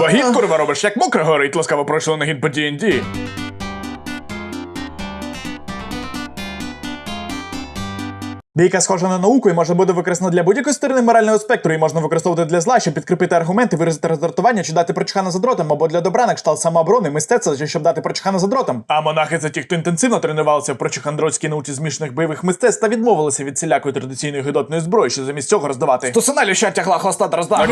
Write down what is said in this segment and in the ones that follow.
Бо гід, курва, робиш, як мокра горить, ласкаво пройшло на гід по D&D. Бійка схожа на науку і може бути використана для будь-якої сторони морального спектру, і можна використовувати для зла, щоб підкріпити аргументи, виразити роздратування чи дати прочхана за дротом, або для добра на кшталт самооборони, мистецтва, щоб дати прочхана за дротом. А монахи це ті, хто інтенсивно тренувалися в прочхандротській науці змішаних бойових мистецтв та відмовилися від всілякої традиційної гидотної зброї, що замість цього роздавати. Стусиналі, що тягла хвоста та роздав.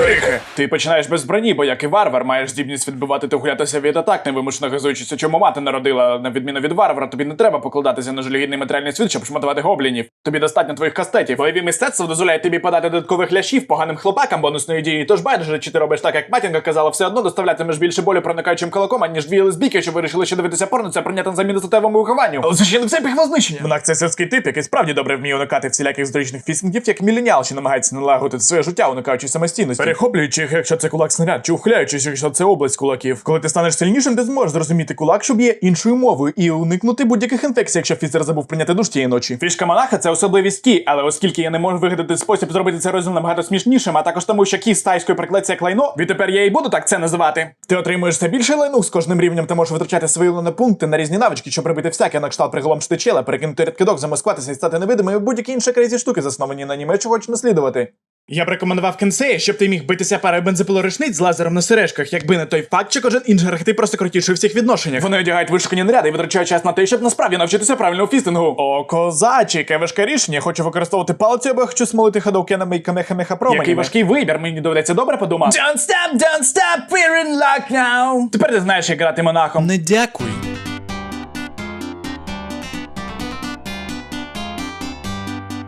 Ти починаєш без броні, бо як і варвар, маєш здібність відбивати та гулятися від атак, невимушено газуючися, чому мати народила. На відміну від варвара, тобі не треба покладатися на жалюгідний матеріальний світ, щоб шматувати гоблінів. Тобі достатньо твоїх кастетів. Бойові мистецтво дозволяє тобі подати додаткових ляшів поганим хлопакам бонусної дії. Тож байдуже, чи ти робиш так, як матінка казала, все одно доставлятимеш більше болю проникаючим кулаком, аніж дві лесбійки, що вирішили ще дивитися порно, це прийняти на заміну статевому вихованню. Але це ще не все піхвознищення. Монах це сільський тип, який справді добре вміє уникати всіляких зручних фісінгів, як міленіал, що намагається налагодити своє життя, уникаючи самостійності. Перехоплюючи їх, якщо це кулак снаряд, чи ухиляючись, якщо це область кулаків. Коли ти станеш сильнішим, ти зможеш зрозуміти кулак, що б'є іншою мовою, і уникнути будь-яких інфекцій, якщо фізер забув прийняти душ тієї ночі. Фішка монаха це особливість кі, але оскільки я не можу вигадати спосіб зробити це розділ набагато смішнішим, а також тому, що кі з тайської прикладеться як лайно, відтепер я і буду так це називати. Ти отримуєш все більше лайну з кожним рівнем, ти можеш витрачати свої лунопункти на різні навички, щоб робити всяке на кшталт приголомшити чела, перекинути рядкидок, замаскуватися і стати невидимим, будь-які інші крейзі штуки, засновані на аніме, чого хочеш наслідувати. Я б рекомендував кенсея, щоб ти міг битися парою бензопилорушниць з лазером на сережках, якби не той факт, що кожен інший архетип просто крутіший у всіх відношеннях. Вони одягають вишукані наряди і витрачають час на те, щоб насправді навчитися правильному фістингу. О, козачі, яке важке рішення. Хочу використовувати палицю, або я хочу смолити ходовкенами і камехамеха променями. Який важкий вибір, мені доведеться добре подумати. Don't stop, don't stop, we're in luck now. Тепер ти знаєш, як грати монахом. Не дякую.